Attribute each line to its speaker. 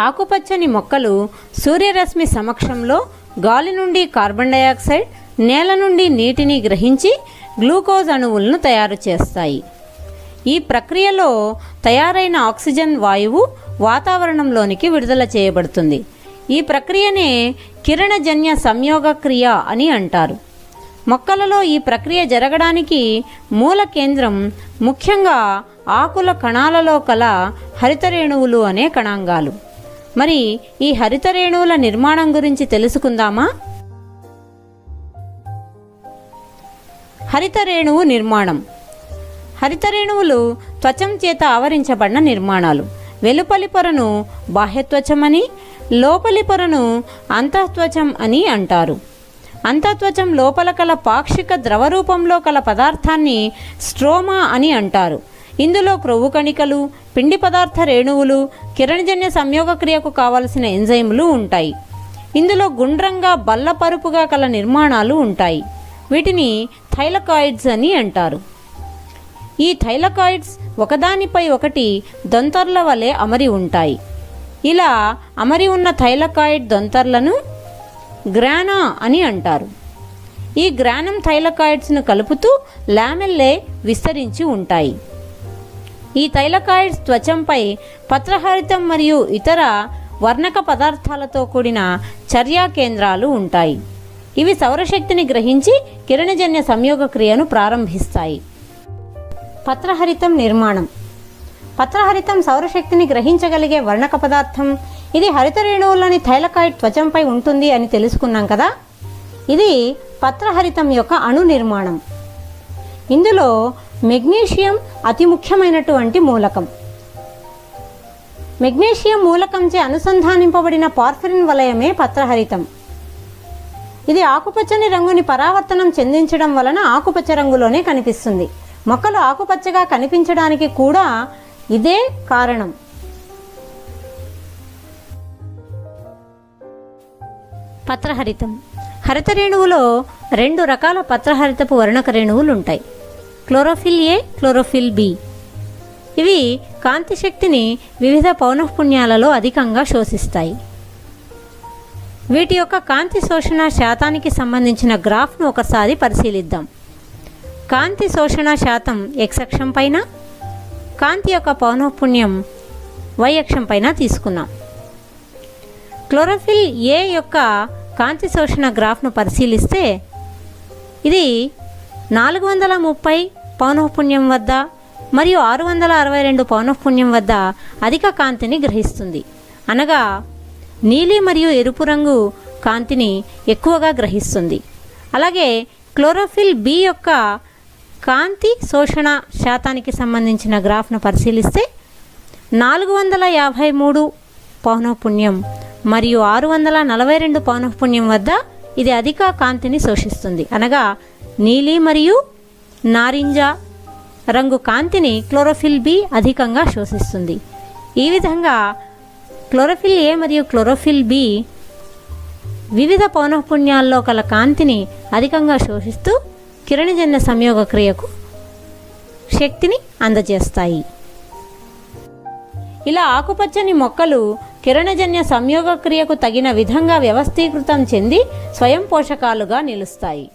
Speaker 1: ఆకుపచ్చని మొక్కలు సూర్యరశ్మి సమక్షంలో గాలి నుండి కార్బన్ డయాక్సైడ్ నేల నుండి నీటిని గ్రహించి గ్లూకోజ్ అణువులను తయారు చేస్తాయి. ఈ ప్రక్రియలో తయారైన ఆక్సిజన్ వాయువు వాతావరణంలోనికి విడుదల చేయబడుతుంది. ఈ ప్రక్రియనే కిరణజన్య సంయోగ క్రియ అని అంటారు. మొక్కలలో ఈ ప్రక్రియ జరగడానికి మూల కేంద్రం ముఖ్యంగా ఆకుల కణాలలో కల హరితరేణువులు అనే కణాంగాలు. మరి ఈ హరితరేణువుల నిర్మాణం గురించి తెలుసుకుందామా? హరితరేణువు నిర్మాణం. హరితరేణువులు త్వచం చేత ఆవరించబడిన నిర్మాణాలు. వెలుపలి పొరను బాహ్యత్వచమని లోపలి పొరను అంతఃత్వచం అని అంటారు. అంతత్వచం లోపల కల పాక్షిక ద్రవరూపంలో కల పదార్థాన్ని స్ట్రోమా అని అంటారు. ఇందులో క్రొవ్వు కణికలు పిండి పదార్థ రేణువులు కిరణజన్య సంయోగ క్రియకు కావలసిన ఎంజైములు ఉంటాయి. ఇందులో గుండ్రంగా బల్లపరుపుగా కల నిర్మాణాలు ఉంటాయి. వీటిని థైలకాయిడ్స్ అని అంటారు. ఈ థైలకాయిడ్స్ ఒకదానిపై ఒకటి దొంతర్ల వలె అమరి ఉంటాయి. ఇలా అమరి ఉన్న థైలకాయిడ్ దొంతర్లను గ్రానా అని అంటారు. ఈ గ్రానం థైలకాయిడ్స్ను కలుపుతూ లామెల్లే విస్తరించి ఉంటాయి. ఈ థైలకాయిడ్స్ త్వచంపై పత్రహరితం మరియు ఇతర వర్ణక పదార్థాలతో కూడిన చర్యా కేంద్రాలు ఉంటాయి. ఇవి సౌరశక్తిని గ్రహించి కిరణజన్య సంయోగ క్రియను ప్రారంభిస్తాయి. పత్రహరితం నిర్మాణం. పత్రహరితం సౌరశక్తిని గ్రహించగలిగే వర్ణక పదార్థం ఇది హరిత రేణువులోని థైలకాయిడ్ త్వచంపై ఉంటుంది అని తెలుసుకున్నాం కదా? ఇది పత్రహరితం యొక్క అణు నిర్మాణం. ఇందులో మెగ్నీషియం అతి ముఖ్యమైనటువంటి మూలకం. మెగ్నీషియం మూలకంచే అనుసంధానింపబడిన పార్ఫరిన్ వలయమే పత్రహరితం. ఇది ఆకుపచ్చని రంగుని పరావర్తనం చెందించడం వలన ఆకుపచ్చ రంగులోనే కనిపిస్తుంది. మొక్కలు ఆకుపచ్చగా కనిపించడానికి కూడా ఇదే కారణం. పత్రహరితం. హరిత రేణువులో రెండు రకాల పత్రహరితపు వర్ణక రేణువులు ఉంటాయి క్లోరోఫిల్ ఏ క్లోరోఫిల్ బి. ఇవి కాంతి శక్తిని వివిధ పౌనఃపుణ్యాలలో అధికంగా శోషిస్తాయి. వీటి యొక్క కాంతి శోషణ శాతానికి సంబంధించిన గ్రాఫ్ను ఒకసారి పరిశీలిద్దాం. కాంతి శోషణ శాతం ఎక్స్ అక్షం పైన కాంతి యొక్క పౌనఃపుణ్యం వై అక్షం పైన తీసుకున్నాం. క్లోరోఫిల్ ఏ యొక్క కాంతి శోషణ గ్రాఫ్ను పరిశీలిస్తే ఇది నాలుగు వందల ముప్పై పౌనఃపుణ్యం వద్ద మరియు ఆరు వందల అరవై రెండు పౌనఃపుణ్యం వద్ద అధిక కాంతిని గ్రహిస్తుంది. అనగా నీలి మరియు ఎరుపు రంగు కాంతిని ఎక్కువగా గ్రహిస్తుంది. అలాగే క్లోరోఫిల్ బి యొక్క కాంతి శోషణ శాతానికి సంబంధించిన గ్రాఫ్ను పరిశీలిస్తే నాలుగు వందల యాభై మూడు పౌనఃపుణ్యం మరియు ఆరు వందల నలభై రెండు పౌనఃపుణ్యం వద్ద ఇది అధిక కాంతిని శోషిస్తుంది. అనగా నీలి మరియు నారింజ రంగు కాంతిని క్లోరోఫిల్ బి అధికంగా శోషిస్తుంది. ఈ విధంగా క్లోరోఫిల్ ఏ మరియు క్లోరోఫిల్ బి వివిధ పౌనఃపుణ్యాల్లో కల కాంతిని అధికంగా శోషిస్తూ కిరణజన్య సంయోగ క్రియకు శక్తిని అందజేస్తాయి. ఇలా ఆకుపచ్చని మొక్కలు కిరణజన్య సంయోగ క్రియకు తగిన విధంగా వ్యవస్థీకృతం చెంది స్వయం పోషకాలుగా నిలుస్తాయి.